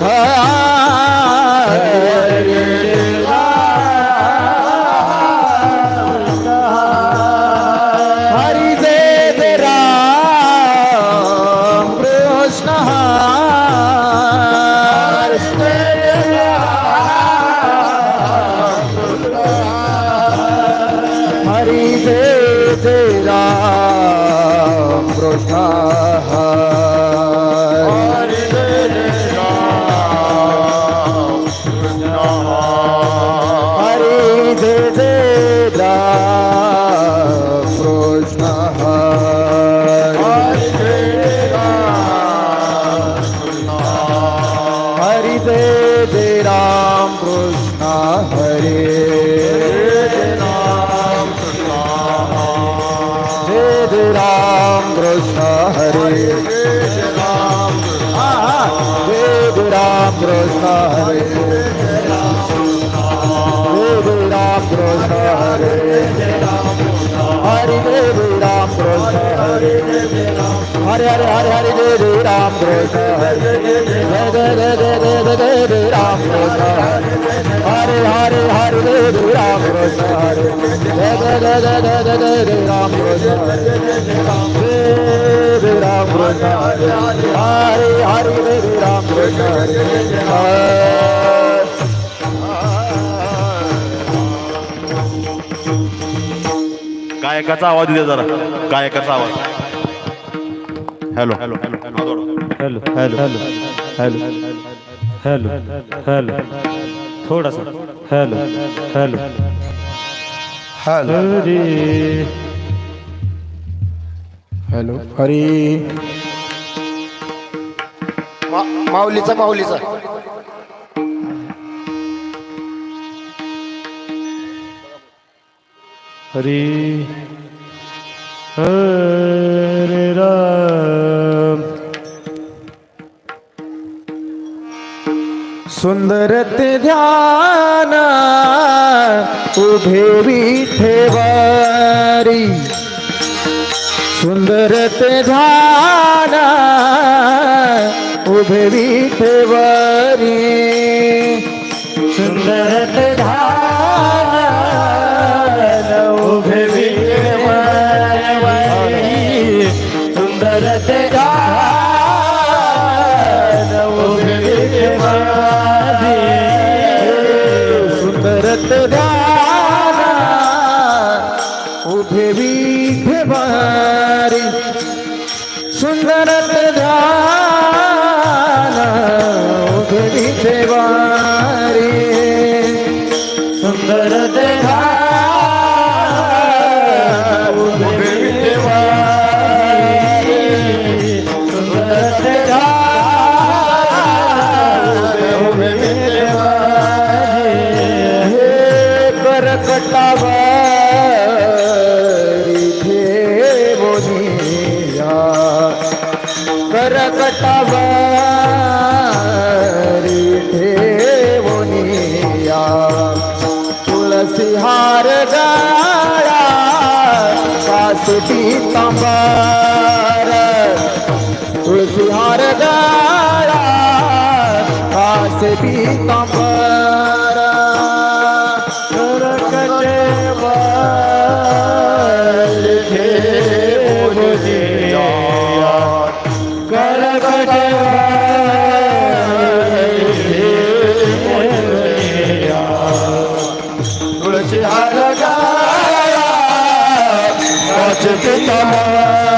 Hare હરે રામ કૃષ્ણ હરે રામ દેવ રામ કૃષ્ણ હરે દેવ રામ કૃષ્ણ હરે હરિદેવ हरे हरि जय जय राम कृष्ण हरे हरे हरे हरे हरे जय जय राम कृष्ण हरे जय जय जय जय जय जय जय जय राम कृष्ण हरे हरे हरे हरे जय जय राम कृष्ण हरे जय जय जय जय जय जय जय जय राम कृष्ण हरे जय जय राम कृष्ण हरे हरे हरे जय जय राम कृष्ण हरे गायकाचा आवाज द्या जरा. गायकाचा आवाज. Hello hello hello hello hello hello hello hello थोडासा. Hello hello hello hello Hari. माऊलीचा माऊलीचा. हरी हरे राम। सुंदर ते ध्यान उभे विठेवारी सुंदर ते ध्यान उभे विठेवारी सुंदर ते ध्यान da da da सुटी तांबार तुळशी हार गाळा कासटी तांबार तुळशी हार বাঁচতে তারা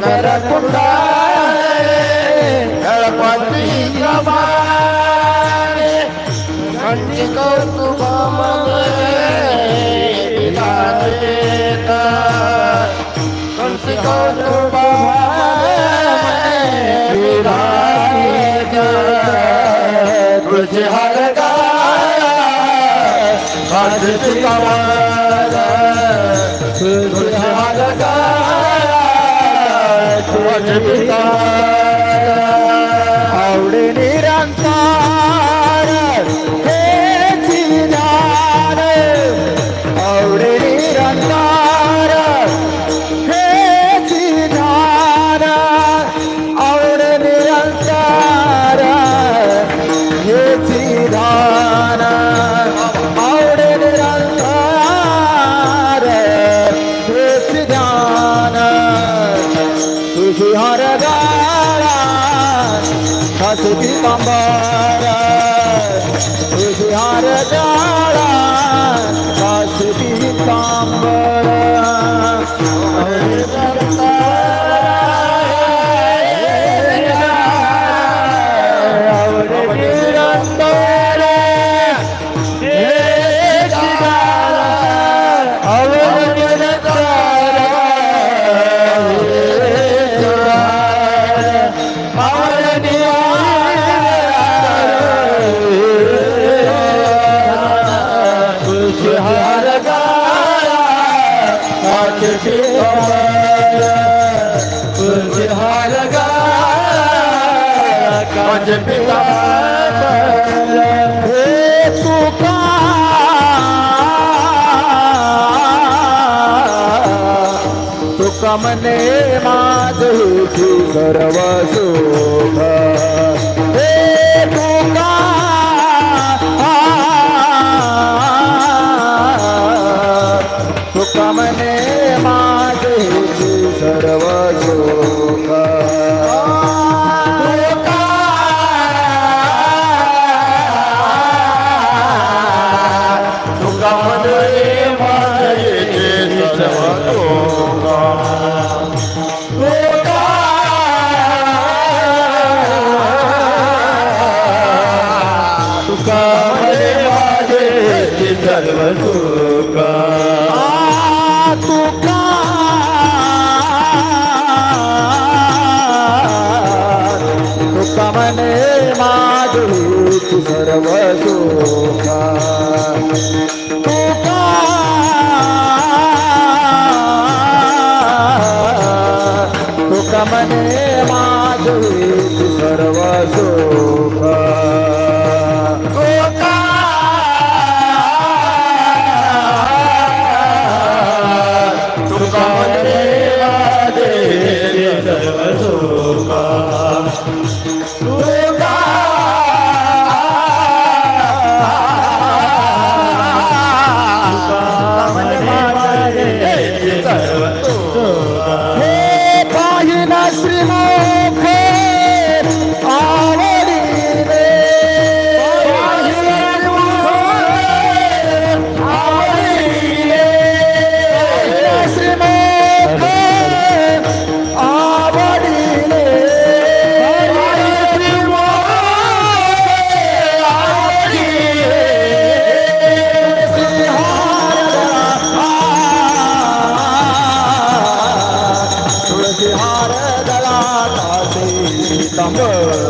Para तुझे हलगा तुझे मने माझे सर्वस माझे सर्व सुख तुका. तुका मने माझे सर्व तुका. तुका. मने माझे mais. Amor.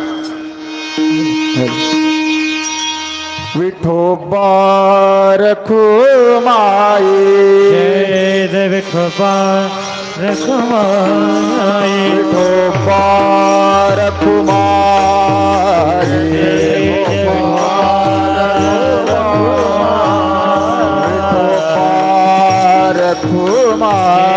विठोबा रखुमाई जय विठोबा रखुमाई विठोबा रखुमाई रखुमाई